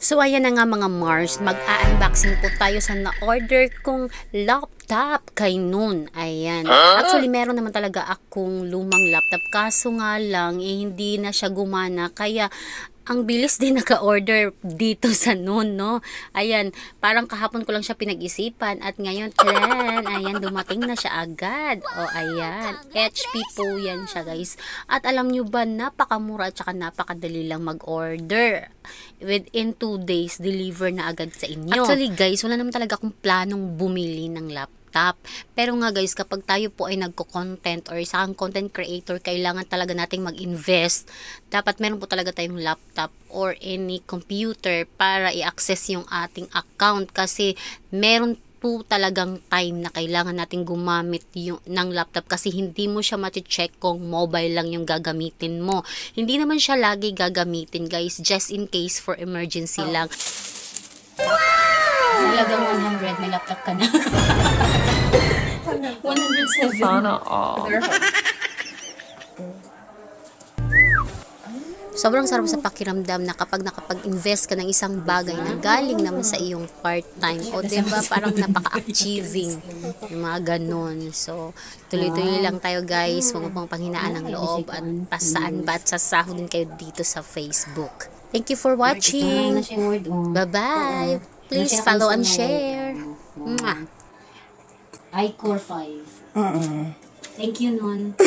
So ayan na nga mga Mars, mag-unboxing po tayo sa na-order kong laptop kay Noon. Ayan. Actually meron naman talaga akong lumang laptop kaso nga lang eh, hindi na siya gumana kaya ang bilis din naka-order dito sa Noon, no? Ayan, parang kahapon ko lang siya pinag-isipan at ngayon, tren, ayan, dumating na siya agad. O, ayan, HP po yan siya, guys. At alam nyo ba, napakamura at saka napakadali lang mag-order. Within 2 days, deliver na agad sa inyo. Actually, guys, wala naman talaga akong planong bumili ng laptop laptop. Pero nga guys, kapag tayo po ay nagko-content or isang content creator, kailangan talaga nating mag-invest. Dapat meron po talaga tayong laptop or any computer para i-access yung ating account kasi meron po talagang time na kailangan nating gumamit yung, ng laptop kasi hindi mo siya mati-check kung mobile lang yung gagamitin mo. Hindi naman siya lagi gagamitin guys, just in case for emergency lang. Halagang 100, may laptop ka na. 107. Sana all. Sobrang sarap sa pakiramdam na kapag nakapag-invest ka ng isang bagay na galing naman sa iyong part-time. O diba, parang napaka-achieving. Yung mga ganon. So, tuloy-tuloy lang tayo guys. Huwag mo pang panghinaan ng loob at pasaan ba at sasahod din kayo dito sa Facebook. Thank you for watching. Bye-bye. Please follow and share. Mwah. iCore 5. Thank you, Nun.